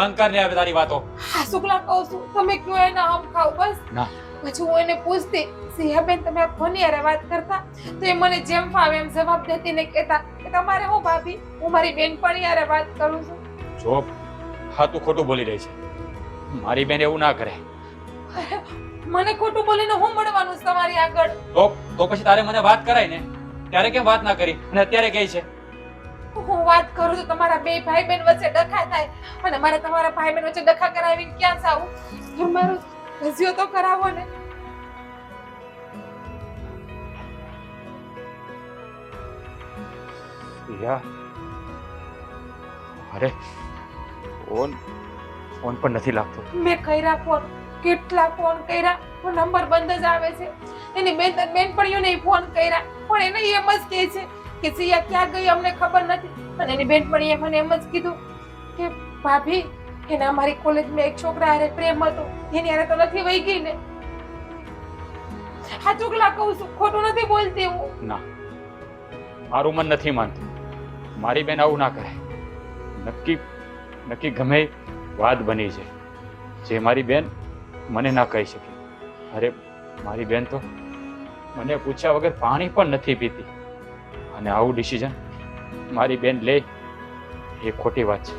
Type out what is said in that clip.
બંધ કર ને હવે તારી વાતો. હા શુક્લા કહું છું તમે કયો એના આમ ખાવ બસ. ના. પછી હું એને પૂછતી સિંહાબેન તમે આ યારે વાત કરતા? તો એ મને જેમ ફાવે એમ જવાબ દેતી ને કહેતા કે તમારે હું ભાભી હું મારી બેનપણી હારે વાત કરું છું. જો હા તું ખોટું બોલી રહી છે. મારી બેન એવું ના કરે. મને ખોટું બોલીને હું મળવાનું છે તમારી આગળ? તો તો પછી તારે મને વાત કરાય ને? ત્યારે કેમ વાત ના કરી? અને અત્યારે કહે છે? હું વાત કરું છું તમારા બે ભાઈ બહેન વચ્ચે ડખા થાય અને મારે તમારા ભાઈ બહેન વચ્ચે ડખા કરાવીને ક્યાં જાવું? તમારું રજીઓ તો કરાવો ને. યા. અરે ફોન ફોન પણ નથી લાગતો. મેં કર્યા ફોન કેટલા ફોન કર્યા પણ નંબર બંધ જ આવે છે. એની બેન બેનપણીઓને ફોન કર્યા પણ એને એમ જ કહે છે કે સિયા ક્યાં ગઈ અમને ખબર નથી. અને એની બેનપણીએ મને એમ જ કીધું કે, ભાભી, એને અમારી કોલેજમાં એક છોકરા હારે પ્રેમ હતો. એની હારે તો નથી વહી ગઈ ને. હા ચોકલા કહું છું, ખોટું નથી બોલતી હું. ના, મારું મન નથી માનતું. મારી બેન આવું ના કરે. નક્કી નક્કી ગમે વાત બની છે જે મારી બેન મને ના કહી શકી. અરે, મારી બેન તો મને પૂછ્યા વગર પાણી પણ નથી પીતી. અને આવું ડિસિઝન મારી બેન લે એ ખોટી વાત છે.